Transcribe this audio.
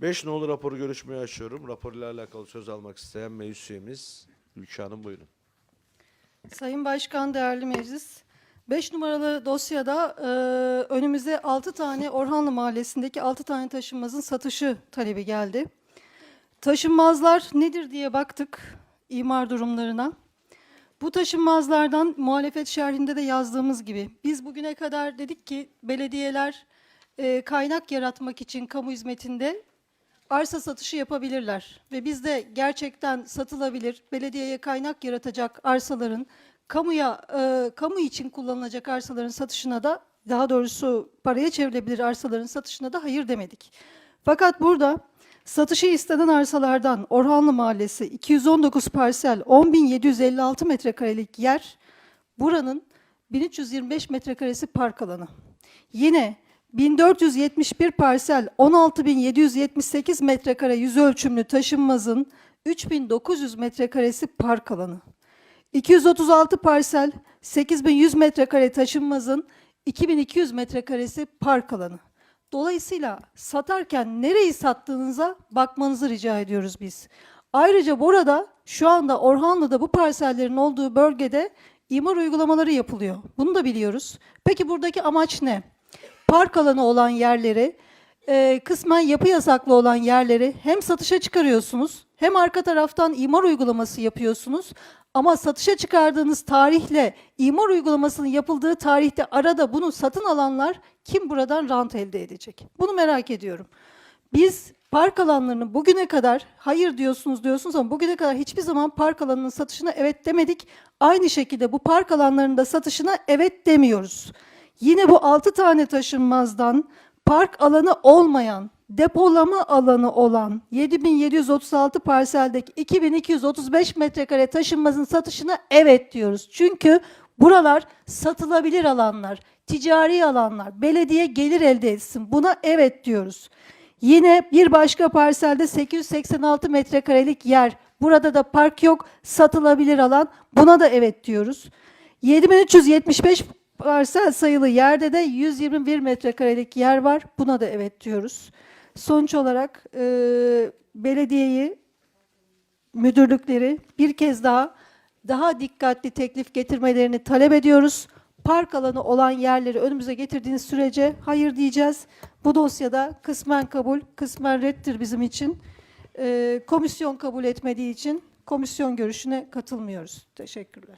5 nolu raporu görüşmeye açıyorum. Rapor ile alakalı söz almak isteyen meclis üyemiz Ülke Hanım buyurun. Sayın Başkan, değerli meclis. 5 numaralı dosyada e, önümüze 6 tane Orhanlı Mahallesi'ndeki 6 tane taşınmazın satışı talebi geldi. Taşınmazlar nedir diye baktık imar durumlarına. Bu taşınmazlardan muhalefet şerhinde de yazdığımız gibi biz bugüne kadar dedik ki belediyeler e, kaynak yaratmak için kamu hizmetinde arsa satışı yapabilirler ve biz de gerçekten satılabilir, belediyeye kaynak yaratacak arsaların kamuya e, kamu için kullanılacak arsaların satışına da daha doğrusu paraya çevrilebilir arsaların satışına da hayır demedik. Fakat burada satışı istenen arsalardan Orhanlı Mahallesi 219 parsel 10.756 metrekarelik yer buranın 1325 metrekaresi park alanı. Yine 1471 parsel 16778 metrekare yüz ölçümlü taşınmazın 3900 metrekaresi park alanı. 236 parsel 8100 metrekare taşınmazın 2200 metrekaresi park alanı. Dolayısıyla satarken nereyi sattığınıza bakmanızı rica ediyoruz biz. Ayrıca burada şu anda Orhanlı'da bu parsellerin olduğu bölgede imar uygulamaları yapılıyor. Bunu da biliyoruz. Peki buradaki amaç ne? Park alanı olan yerleri, e, kısmen yapı yasaklı olan yerleri hem satışa çıkarıyorsunuz hem arka taraftan imar uygulaması yapıyorsunuz. Ama satışa çıkardığınız tarihle imar uygulamasının yapıldığı tarihte arada bunu satın alanlar kim buradan rant elde edecek? Bunu merak ediyorum. Biz park alanlarını bugüne kadar hayır diyorsunuz diyorsunuz ama bugüne kadar hiçbir zaman park alanının satışına evet demedik. Aynı şekilde bu park alanlarının da satışına evet demiyoruz. Yine bu 6 tane taşınmazdan park alanı olmayan, depolama alanı olan 7736 parseldeki 2235 metrekare taşınmazın satışına evet diyoruz. Çünkü buralar satılabilir alanlar, ticari alanlar, belediye gelir elde etsin. Buna evet diyoruz. Yine bir başka parselde 886 metrekarelik yer. Burada da park yok, satılabilir alan. Buna da evet diyoruz. 7375 parsel sayılı yerde de 121 metrekarelik yer var. Buna da evet diyoruz. Sonuç olarak e, belediyeyi, müdürlükleri bir kez daha daha dikkatli teklif getirmelerini talep ediyoruz. Park alanı olan yerleri önümüze getirdiğiniz sürece hayır diyeceğiz. Bu dosyada kısmen kabul, kısmen reddir bizim için. E, komisyon kabul etmediği için komisyon görüşüne katılmıyoruz. Teşekkürler.